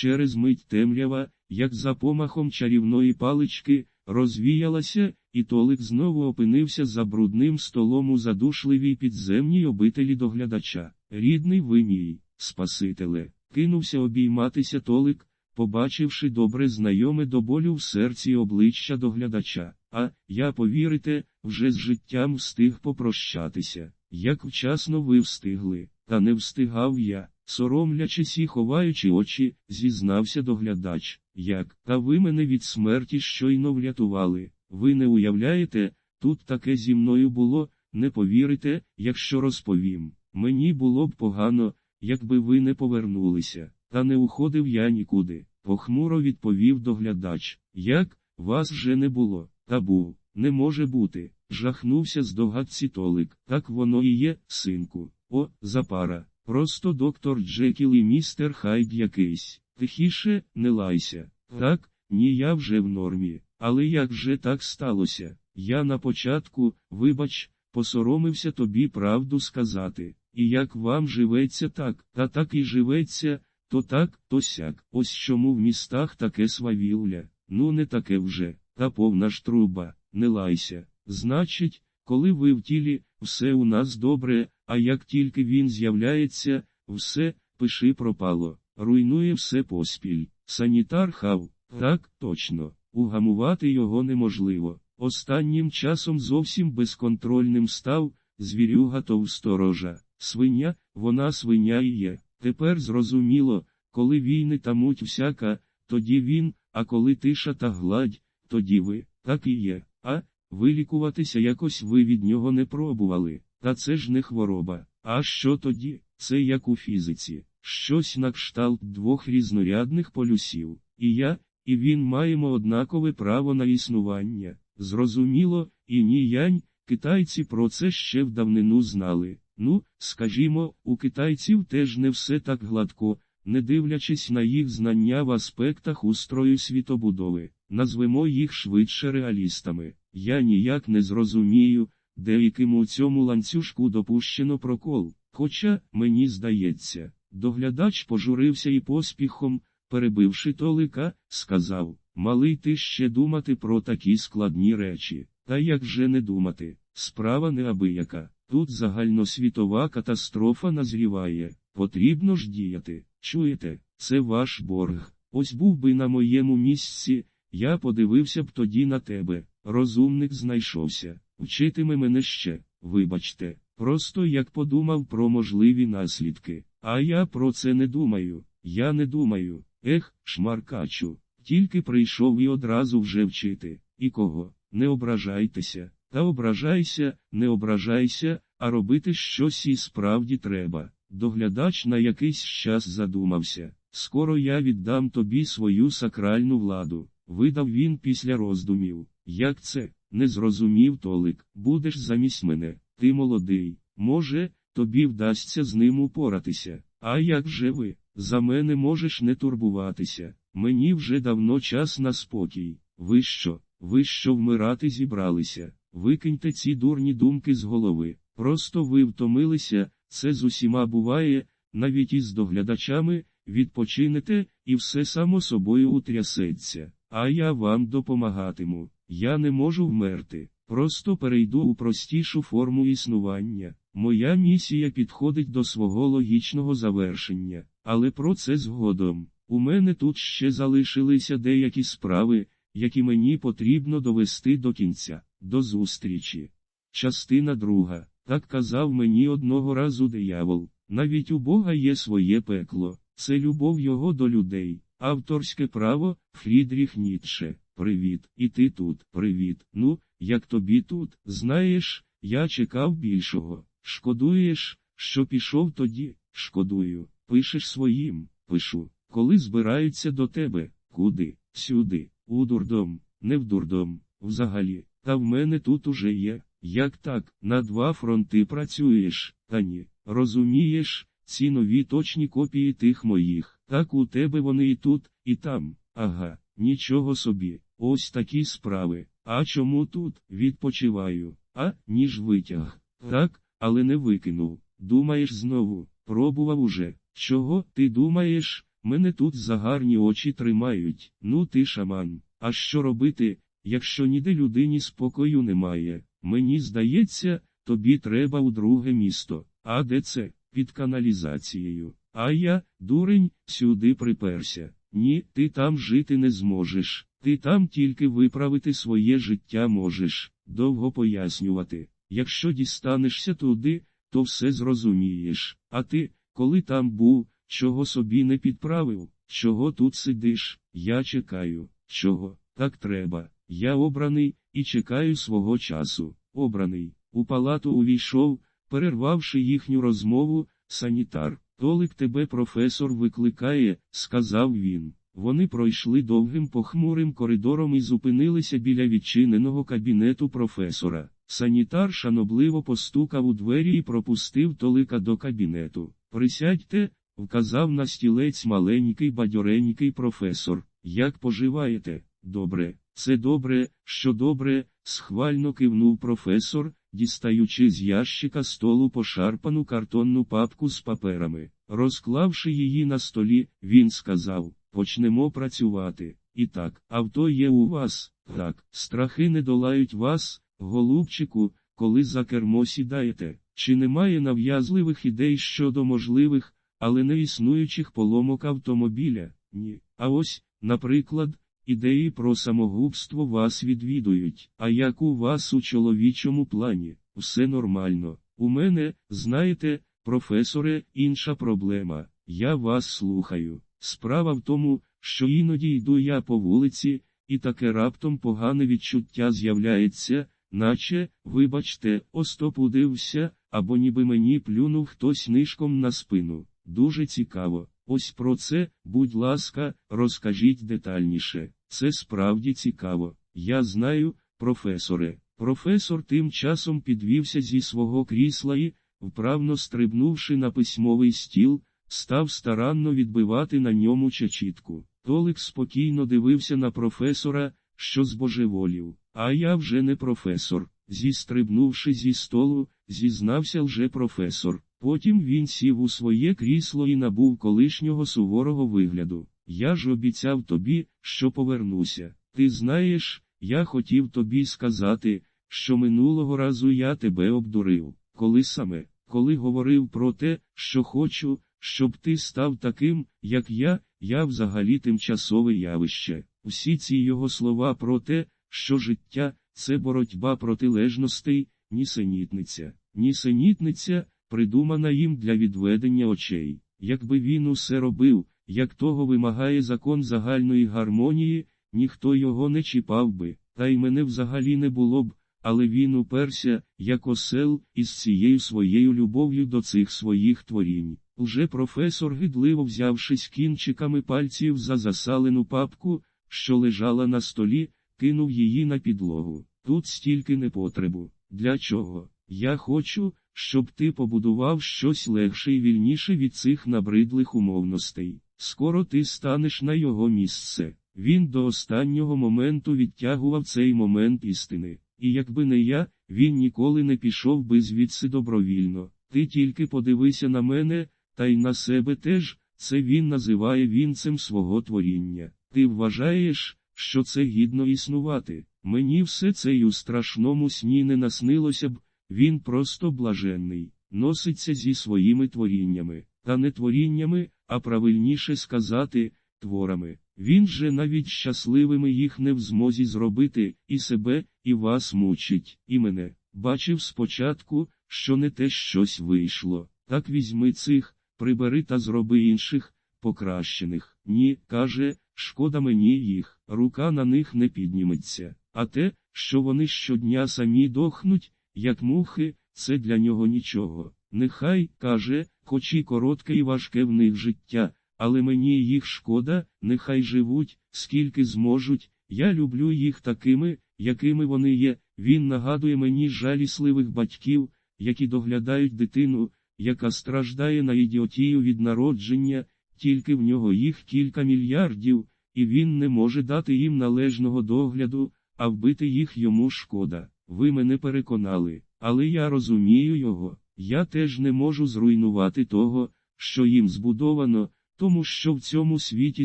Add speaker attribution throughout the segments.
Speaker 1: Через мить темрява, як за помахом чарівної палички, розвіялася, і Толик знову опинився за брудним столом у задушливій підземній обителі доглядача. Рідний ви мій, Спасителе, кинувся обійматися Толик, побачивши добре знайоме до болю в серці обличчя доглядача. А, я повірите, вже з життям встиг попрощатися. Як вчасно ви встигли, та не встигав я, соромлячись і ховаючи очі, зізнався доглядач. Як, та ви мене від смерті щойно врятували. Ви не уявляєте, тут таке зі мною було, не повірите, якщо розповім. Мені було б погано, якби ви не повернулися, та не уходив я нікуди. Похмуро відповів доглядач. Як, вас вже не було, та був, не може бути. Жахнувся здогадці Толик. Так воно і є, синку. О, запара. Просто доктор Джекіл і містер Хайд якийсь. Тихіше, не лайся. Так, ні, я вже в нормі. Але як же так сталося? Я на початку, вибач, посоромився тобі правду сказати. І як вам живеться так, та так і живеться, то так, то сяк. Ось чому в містах таке свавілля. Ну не таке вже, та повна ж труба, не лайся. Значить, коли ви в тілі, все у нас добре, а як тільки він з'являється, все, пиши пропало, руйнує все поспіль. Санітар хав, так, точно, угамувати його неможливо. Останнім часом зовсім безконтрольним став, звірюга товсторожа. Свиня, вона свиня і є. Тепер зрозуміло, коли війни та муть всяка, тоді він, а коли тиша та гладь, тоді ви, так і є. А, вилікуватися якось ви від нього не пробували. Та це ж не хвороба. А що тоді? Це як у фізиці, щось на кшталт двох різнорядних полюсів. І я, і він маємо однакове право на існування. Зрозуміло, і ні янь, китайці про це ще в давнину знали. Ну, скажімо, у китайців теж не все так гладко, не дивлячись на їх знання в аспектах устрою світобудови, назвемо їх швидше реалістами. Я ніяк не зрозумію, деяким у цьому ланцюжку допущено прокол. Хоча, мені здається, доглядач пожурився і поспіхом, перебивши толика, сказав Малий ти ще думати про такі складні речі. Та як же не думати? Справа неабияка. Тут загальносвітова катастрофа назріває. Потрібно ж діяти. Чуєте, це ваш борг. Ось був би на моєму місці, я подивився б тоді на тебе. Розумник знайшовся. Вчитиме мене ще, вибачте, просто як подумав про можливі наслідки. А я про це не думаю. Я не думаю. Ех, шмаркачу. Тільки прийшов і одразу вже вчити. І кого? Не ображайтеся. Та ображайся, не ображайся, а робити щось і справді треба. Доглядач на якийсь час задумався. Скоро я віддам тобі свою сакральну владу. Видав він після роздумів. Як це? Не зрозумів Толик. Будеш замість мене. Ти молодий. Може, тобі вдасться з ним упоратися. А як же ви? За мене можеш не турбуватися. Мені вже давно час на спокій. Ви що? Ви що вмирати зібралися? Викиньте ці дурні думки з голови. Просто ви втомилися, це з усіма буває, навіть із доглядачами, відпочинете, і все само собою утрясеться. А я вам допомагатиму. Я не можу вмерти. Просто перейду у простішу форму існування. Моя місія підходить до свого логічного завершення, але про це згодом. У мене тут ще залишилися деякі справи, які мені потрібно довести до кінця, до зустрічі. Частина друга. Так казав мені одного разу диявол. Навіть у Бога є своє пекло, це любов його до людей. Авторське право, Фрідріх Ніцше. Привіт, і ти тут, привіт. Ну, як тобі тут, знаєш, я чекав більшого. Шкодуєш, що пішов тоді, шкодую. Пишеш своїм, пишу. Коли збираються до тебе, куди, сюди, у дурдом, не в дурдом, взагалі, та в мене тут уже є. Як так, на два фронти працюєш, та ні, розумієш, ці нові точні копії тих моїх, так у тебе вони і тут, і там, ага, нічого собі, ось такі справи. А чому тут відпочиваю, а ніж витяг? Так, але не викинув. Думаєш знову, пробував уже. Чого ти думаєш? мене тут за гарні очі тримають. Ну ти шаман. А що робити, якщо ніде людині спокою немає? Мені здається, тобі треба у друге місто. А де це? Під каналізацією. А я, дурень, сюди приперся. Ні, ти там жити не зможеш. Ти там тільки виправити своє життя можеш. Довго пояснювати. Якщо дістанешся туди, то все зрозумієш. А ти, коли там був, чого собі не підправив, чого тут сидиш, я чекаю, чого, так треба. Я обраний і чекаю свого часу. Обраний. У палату увійшов, перервавши їхню розмову, санітар. Толик тебе професор викликає, сказав він. Вони пройшли довгим похмурим коридором і зупинилися біля відчиненого кабінету професора. Санітар шанобливо постукав у двері і пропустив Толика до кабінету. Присядьте, вказав на стілець маленький бадьоренький професор. Як поживаєте? Добре, це добре, що добре, схвально кивнув професор, дістаючи з ящика столу пошарпану картонну папку з паперами. Розклавши її на столі, він сказав: Почнемо працювати. І так, авто є у вас, так, страхи не долають вас, голубчику, коли за кермо сідаєте. Чи немає нав'язливих ідей щодо можливих, але не існуючих поломок автомобіля? Ні. А ось, наприклад, ідеї про самогубство вас відвідують. А як у вас у чоловічому плані? Все нормально. У мене, знаєте, професоре, інша проблема. Я вас слухаю. Справа в тому, що іноді йду я по вулиці, і таке раптом погане відчуття з'являється, наче, вибачте, остопудився, або ніби мені плюнув хтось нишком на спину. Дуже цікаво. Ось про це, будь ласка, розкажіть детальніше. Це справді цікаво. Я знаю, професоре. Професор тим часом підвівся зі свого крісла і, вправно стрибнувши на письмовий стіл, став старанно відбивати на ньому чечітку. Толик спокійно дивився на професора, що збожеволів. А я вже не професор. Зістрибнувши зі столу, зізнався вже професор. Потім він сів у своє крісло і набув колишнього суворого вигляду. Я ж обіцяв тобі, що повернуся. Ти знаєш, я хотів тобі сказати, що минулого разу я тебе обдурив. Коли саме, коли говорив про те, що хочу, щоб ти став таким, як я, я взагалі тимчасове явище. Всі ці його слова про те, що життя це боротьба протилежностей, нісенітниця, нісенітниця, придумана їм для відведення очей. Якби він усе робив, як того вимагає закон загальної гармонії, ніхто його не чіпав би, та й мене взагалі не було б, але він уперся, як осел, із цією своєю любов'ю до цих своїх творінь. Уже професор, гидливо взявшись кінчиками пальців за засалену папку, що лежала на столі, кинув її на підлогу. Тут стільки непотребу. Для чого? Я хочу, щоб ти побудував щось легше і вільніше від цих набридлих умовностей. Скоро ти станеш на його місце. Він до останнього моменту відтягував цей момент істини. І якби не я, він ніколи не пішов би звідси добровільно. Ти тільки подивися на мене, та й на себе теж, це він називає вінцем свого творіння. Ти вважаєш, що це гідно існувати. Мені все це й у страшному сні не наснилося б, він просто блаженний, носиться зі своїми творіннями, та не творіннями, а правильніше сказати, творами. Він же навіть щасливими їх не в змозі зробити, і себе, і вас мучить, і мене. Бачив спочатку, що не те щось вийшло. Так візьми цих, прибери та зроби інших, покращених. Ні, каже, шкода мені їх, рука на них не підніметься. А те, що вони щодня самі дохнуть, як мухи, це для нього нічого. Нехай, каже, хоч і коротке і важке в них життя, але мені їх шкода, нехай живуть, скільки зможуть, я люблю їх такими, якими вони є. Він нагадує мені жалісливих батьків, які доглядають дитину, яка страждає на ідіотію від народження, тільки в нього їх кілька мільярдів, і він не може дати їм належного догляду, а вбити їх йому шкода. Ви мене переконали, але я розумію його. Я теж не можу зруйнувати того, що їм збудовано, тому що в цьому світі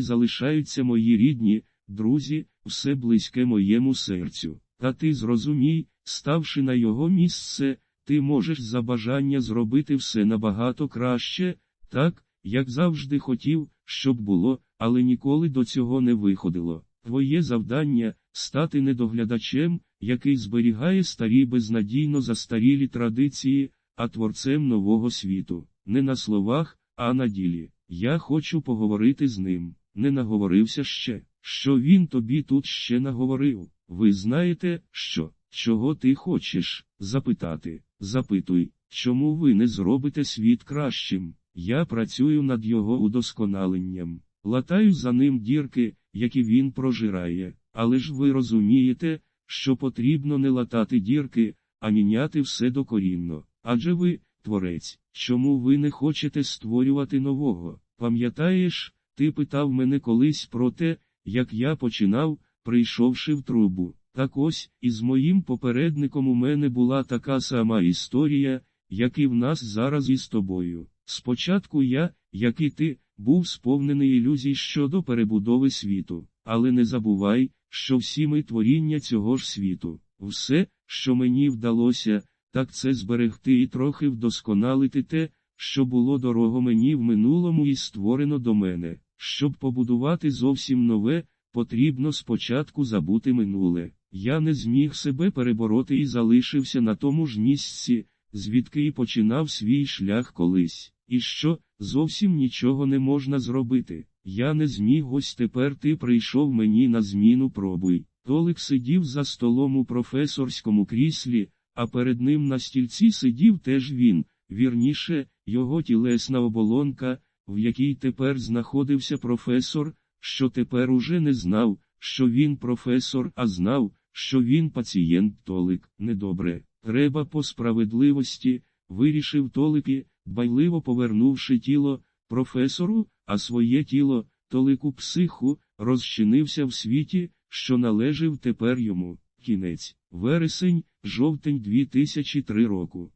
Speaker 1: залишаються мої рідні, друзі, все близьке моєму серцю. Та ти зрозумій, ставши на його місце, ти можеш за бажання зробити все набагато краще, так, як завжди хотів, щоб було, але ніколи до цього не виходило. Твоє завдання стати недоглядачем, який зберігає старі безнадійно застарілі традиції, а творцем нового світу, не на словах, а на ділі. Я хочу поговорити з ним. Не наговорився ще, що він тобі тут ще наговорив. Ви знаєте, що, чого ти хочеш запитати? Запитуй, чому ви не зробите світ кращим? Я працюю над його удосконаленням, латаю за ним дірки, які він прожирає. Але ж ви розумієте, що потрібно не латати дірки, а міняти все докорінно. Адже ви, творець, чому ви не хочете створювати нового? Пам'ятаєш, ти питав мене колись про те, як я починав, прийшовши в трубу. Так ось, із моїм попередником у мене була така сама історія, як і в нас зараз із тобою. Спочатку я, як і ти, був сповнений ілюзій щодо перебудови світу, але не забувай, що всі ми творіння цього ж світу. Все, що мені вдалося, так це зберегти і трохи вдосконалити те, що було дорого мені в минулому і створено до мене. Щоб побудувати зовсім нове, потрібно спочатку забути минуле. Я не зміг себе перебороти і залишився на тому ж місці, звідки і починав свій шлях колись. І що, зовсім нічого не можна зробити. Я не зміг ось тепер ти прийшов мені на зміну пробуй. Толик сидів за столом у професорському кріслі, а перед ним на стільці сидів теж він, вірніше, його тілесна оболонка, в якій тепер знаходився професор, що тепер уже не знав, що він професор, а знав, що він пацієнт Толик. Недобре. Треба по справедливості, вирішив Толики, дбайливо повернувши тіло професору, а своє тіло, Толику психу, розчинився в світі, що належив тепер йому. Кінець, вересень, жовтень 2003 року.